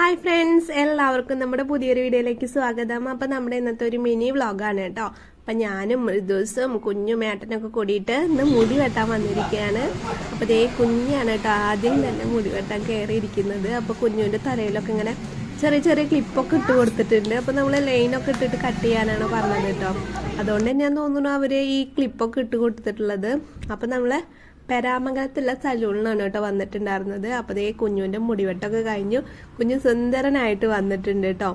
Hi friends എല്ലാവർക്കും നമ്മുടെ പുതിയൊരു വീഡിയോയിലേക്ക് സ്വാഗതം. അപ്പം നമ്മുടെ ഇന്നത്തെ ഒരു മിനി വ്ളോഗാണ് കേട്ടോ. അപ്പം ഞാനും ദിവസവും കുഞ്ഞും ഏട്ടനൊക്കെ കൂടിയിട്ട് ഇന്ന് മുടി വെട്ടാൻ വന്നിരിക്കുകയാണ്. അപ്പോൾ ഇതേ കുഞ്ഞാണ് കേട്ടോ ആദ്യം തന്നെ മുടി വെട്ടാൻ കയറിയിരിക്കുന്നത്. അപ്പോൾ കുഞ്ഞുവിന്റെ തലയിലൊക്കെ ഇങ്ങനെ ചെറിയ ചെറിയ ക്ലിപ്പൊക്കെ ഇട്ട് കൊടുത്തിട്ടുണ്ട്. അപ്പോൾ നമ്മൾ ലൈനൊക്കെ ഇട്ടിട്ട് കട്ട് ചെയ്യാനാണ് പറഞ്ഞത് കേട്ടോ. അതുകൊണ്ട് ഞാൻ തോന്നുന്നു അവർ ഈ ക്ലിപ്പൊക്കെ ഇട്ട് കൊടുത്തിട്ടുള്ളത്. അപ്പോൾ നമ്മൾ പെരാമംഗലത്തുള്ള സലൂണിലാണ് കേട്ടോ വന്നിട്ടുണ്ടായിരുന്നത്. അപ്പോൾ ദേ കുഞ്ഞുവിന്റെ മുടിവെട്ടൊക്കെ കഴിഞ്ഞു. കുഞ്ഞു സുന്ദരനായിട്ട് വന്നിട്ടുണ്ട് കേട്ടോ.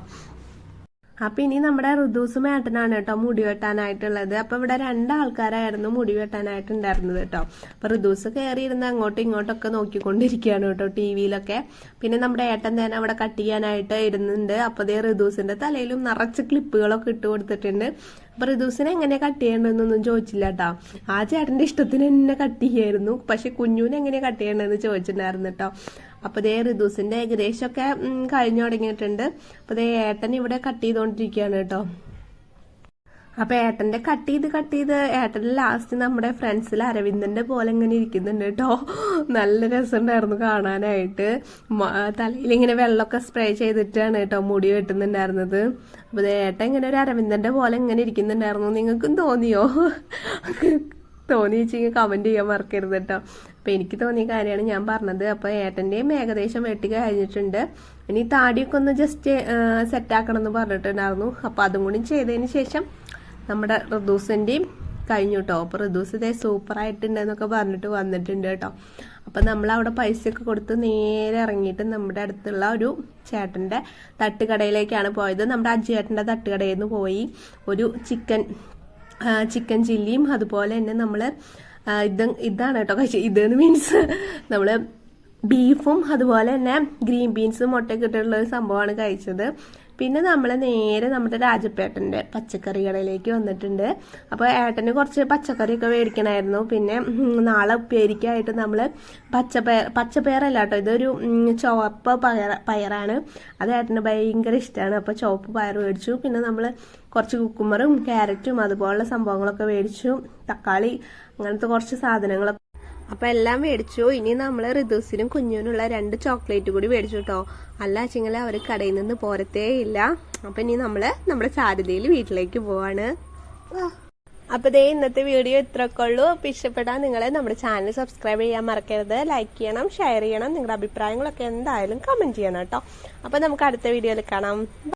അപ്പൊ ഇനി നമ്മുടെ ഋതുസും ഏട്ടനാണ് കേട്ടോ മുടി വെട്ടാനായിട്ടുള്ളത് അപ്പൊ ഇവിടെ രണ്ടാൾക്കാരായിരുന്നു മുടി വെട്ടാനായിട്ടുണ്ടായിരുന്നത് കേട്ടോ. അപ്പൊ ഋതുസ് കയറിയിരുന്ന് അങ്ങോട്ടും ഇങ്ങോട്ടൊക്കെ നോക്കിക്കൊണ്ടിരിക്കുകയാണ് കേട്ടോ ടി വിയിലൊക്കെ. പിന്നെ നമ്മുടെ ഏട്ടൻ തന്നെ അവിടെ കട്ട് ചെയ്യാനായിട്ട് ഇരുന്നുണ്ട്. അപ്പൊ ദേ ഋതുസിന്റെ തലയിലും നിറച്ച് ക്ലിപ്പുകളൊക്കെ ഇട്ട് കൊടുത്തിട്ടുണ്ട്. എങ്ങനെയാ എങ്ങനെ കട്ട് ചെയ്യേണ്ടതെന്നൊന്നും ചോദിച്ചില്ല കേട്ടോ ആ ചേട്ടന്റെ ഇഷ്ടത്തിന് എന്നെ കട്ട് ചെയ്യായിരുന്നു. പക്ഷെ കുഞ്ഞുവിനെ എങ്ങനെ കട്ട് ചെയ്യേണ്ടതെന്ന് ചോദിച്ചിട്ടുണ്ടായിരുന്നു കേട്ടോ അപ്പൊ ദേ ഋതുസിന്റെ ഏകദേശമൊക്കെ കഴിഞ്ഞു തുടങ്ങിയിട്ടുണ്ട്. അപ്പൊ ദേ ഏട്ടൻ ഇവിടെ കട്ട് ചെയ്തോണ്ടിരിക്കുകയാണ് കേട്ടോ അപ്പൊ ഏട്ടന്റെ കട്ട് ചെയ്ത് കട്ട് ചെയ്ത് ഏട്ടന്റെ ലാസ്റ്റ് നമ്മുടെ ഫ്രണ്ട്സിൽ അരവിന്ദന്റെ പോലെ ഇങ്ങനെ ഇരിക്കുന്നുണ്ട് കേട്ടോ. നല്ല രസമുണ്ടായിരുന്നു കാണാനായിട്ട്. തലയിൽ ഇങ്ങനെ വെള്ളമൊക്കെ സ്പ്രേ ചെയ്തിട്ടാണ് കേട്ടോ മുടി വെട്ടുന്നുണ്ടായിരുന്നത്. അപ്പൊ ഏട്ടൻ ഇങ്ങനെ ഒരു അരവിന്ദന്റെ പോലെ ഇങ്ങനെ ഇരിക്കുന്നുണ്ടായിരുന്നു. നിങ്ങൾക്കും തോന്നിയോ? തോന്നി കമന്റ് ചെയ്യാൻ മറക്കരുത് കേട്ടോ. അപ്പൊ എനിക്ക് തോന്നിയ കാര്യമാണ് ഞാൻ പറഞ്ഞത്. അപ്പൊ ഏട്ടന്റെയും ഏകദേശം വെട്ടി കഴിഞ്ഞിട്ടുണ്ട്. ഇനി താടിയൊക്കെ ഒന്ന് ജസ്റ്റ് സെറ്റ് ആക്കണം എന്ന് പറഞ്ഞിട്ടുണ്ടായിരുന്നു. അപ്പൊ അതും കൂടി ചെയ്തതിന് ശേഷം നമ്മുടെ ഋതൂസിന്റെയും കഴിഞ്ഞു കേട്ടോ അപ്പൊ ഋതൂസ് ഇതേ സൂപ്പർ ആയിട്ടുണ്ടെന്നൊക്കെ പറഞ്ഞിട്ട് വന്നിട്ടുണ്ട് കേട്ടോ അപ്പൊ നമ്മൾ അവിടെ പൈസയൊക്കെ കൊടുത്ത് നേരെ ഇറങ്ങിയിട്ട് നമ്മുടെ അടുത്തുള്ള ഒരു ചേട്ടന്റെ തട്ടുകടയിലേക്കാണ് പോയത്. നമ്മുടെ അജ്ജേട്ടന്റെ തട്ടുകടയിൽ നിന്ന് പോയി ഒരു ചിക്കൻ ചിക്കൻ ചില്ലിയും അതുപോലെ തന്നെ നമ്മൾ ഇത് ഇതാണ് കേട്ടോ കഴിച്ചത് ഇതെന്ന് മീൻസ് നമ്മൾ ബീഫും അതുപോലെ തന്നെ ഗ്രീൻ ബീൻസും മുട്ടയൊക്കെ ഇട്ടിട്ടുള്ള ഒരു സംഭവമാണ് കഴിച്ചത്. പിന്നെ നമ്മൾ നേരെ നമ്മുടെ രാജപ്പേട്ടന്റെ പച്ചക്കറി കടയിലേക്ക് വന്നിട്ടുണ്ട്. അപ്പോൾ ഏട്ടന് കുറച്ച് പച്ചക്കറിയൊക്കെ മേടിക്കണമായിരുന്നു പിന്നെ നാളെ ഉപ്പേരിക്കായിട്ട് നമ്മൾ പച്ചപ്പയർ പച്ചപ്പയറല്ല കേട്ടോ ഇതൊരു ചുവപ്പ് പയർ പയറാണ്. അത് ഏട്ടന് ഭയങ്കര ഇഷ്ടമാണ് അപ്പോൾ ചുവപ്പ് പയർ മേടിച്ചു. പിന്നെ നമ്മൾ കുറച്ച് കുക്കുമറും ക്യാരറ്റും അതുപോലുള്ള സംഭവങ്ങളൊക്കെ മേടിച്ചു. തക്കാളി അങ്ങനത്തെ കുറച്ച് സാധനങ്ങളൊക്കെ അപ്പൊ എല്ലാം മേടിച്ചു. ഇനി നമ്മൾ ഋതുസിനും കുഞ്ഞിനുള്ള രണ്ട് ചോക്ലേറ്റ് കൂടി മേടിച്ചു കേട്ടോ. അല്ല വെച്ചെങ്കിൽ അവർ കടയിൽ നിന്ന് പോരത്തേ ഇല്ല. അപ്പൊ ഇനി നമ്മൾ നമ്മുടെ ചാരുതയിൽ വീട്ടിലേക്ക് പോവാണ്. അപ്പൊ ദേ ഇന്നത്തെ വീഡിയോ ഇത്രയൊക്കെ ഉള്ളൂ. അപ്പൊ ഇഷ്ടപ്പെട്ടാൽ നിങ്ങൾ നമ്മുടെ ചാനൽ സബ്സ്ക്രൈബ് ചെയ്യാൻ മറക്കരുത്. ലൈക്ക് ചെയ്യണം ഷെയർ ചെയ്യണം. നിങ്ങളുടെ അഭിപ്രായങ്ങളൊക്കെ എന്തായാലും കമന്റ് ചെയ്യണം കേട്ടോ. അപ്പൊ നമുക്ക് അടുത്ത വീഡിയോയിൽ കാണാം.